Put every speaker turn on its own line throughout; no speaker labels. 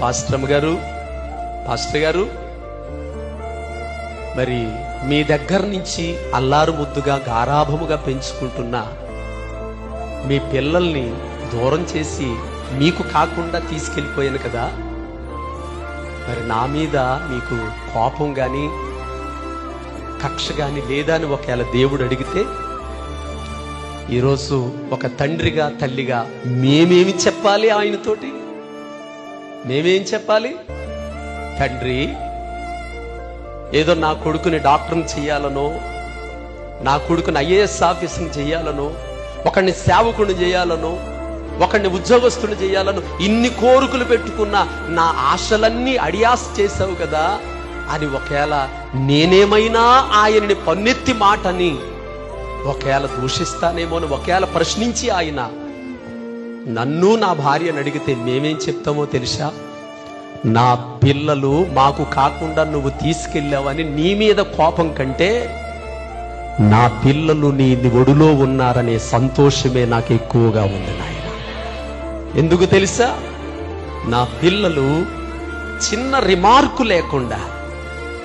పాస్టమ్ గారు పాస్టర్ గారు మరి మీ దగ్గర నుంచి అల్లారు ముద్దుగా గారాభముగా పెంచుకుంటున్న మీ పిల్లల్ని దూరం చేసి మీకు కాకుండా తీసుకెళ్ళిపోయాను కదా. మరి నా మీద మీకు కోపం కానీ కక్ష కానీ లేదా అని ఒకవేళ దేవుడు అడిగితే ఈరోజు ఒక తండ్రిగా తల్లిగా మేమేమి చెప్పాలి ఆయనతోటి? మేమేం చెప్పాలి? తండ్రి ఏదో నా కొడుకుని డాక్టర్ని చెయ్యాలనో నా కొడుకుని ఐఏఎస్ ఆఫీసుని చేయాలనో ఒకడిని సేవకుని చేయాలనో ఒకడిని ఉద్యోగస్తుని చేయాలను ఇన్ని కోరికలు పెట్టుకున్న నా ఆశలన్నీ అడియాస్ చేసావు కదా అని ఒకవేళ నేనేమైనా ఆయనని పన్నెత్తి మాటని ఒకవేళ దూషిస్తానేమో అని ఒకవేళ ప్రశ్నించి ఆయన నన్ను నా భార్యను అడిగితే మేమేం చెప్తామో తెలుసా? నా పిల్లలు మాకు కాకుండా నువ్వు తీసుకెళ్ళావని నీ మీద కోపం కంటే నా పిల్లలు నీ ఒడిలో ఉన్నారనే సంతోషమే నాకు ఎక్కువగా ఉంది నాయన. ఎందుకు తెలుసా? నా పిల్లలు చిన్న రిమార్కు లేకుండా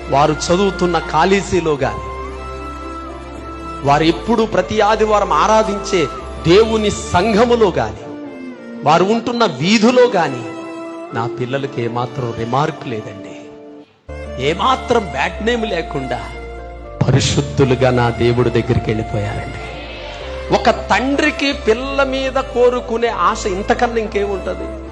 వారు చదువుతున్న కాలేజీలో గాని వారు ఎప్పుడు ప్రతి ఆదివారం ఆరాధించే దేవుని సంఘములో గాని వారు ఉంటున్న వీధిలో గాని నా పిల్లలకి ఏమాత్రం రిమార్క్ లేదండి. ఏమాత్రం బ్యాడ్ నేమ్ లేకుండా పరిశుద్ధులుగా నా దేవుడి దగ్గరికి వెళ్ళిపోయారండి. ఒక తండ్రికి పిల్ల మీద కోరుకునే ఆశ ఇంతకన్నా ఇంకేముంటది?